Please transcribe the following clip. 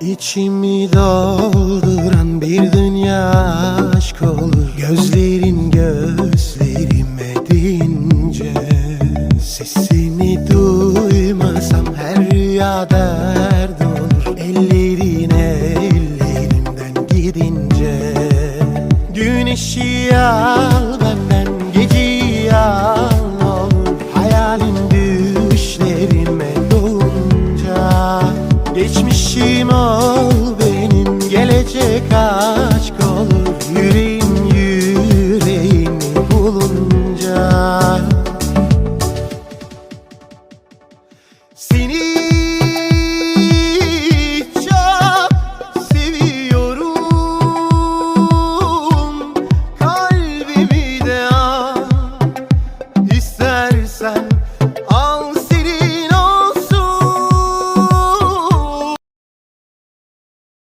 İçimi dolduran bir dünya aşk olur. Gözlerin gözlerime deyince Sesini duymasam her rüya dert olur. Ellerin ellerimden gidince Güneşi al Güneşim ol benim gelecek aşk olur Yüreğim yüreğimi bulunca. Seni çok seviyorum. Kalbimi de al İstersen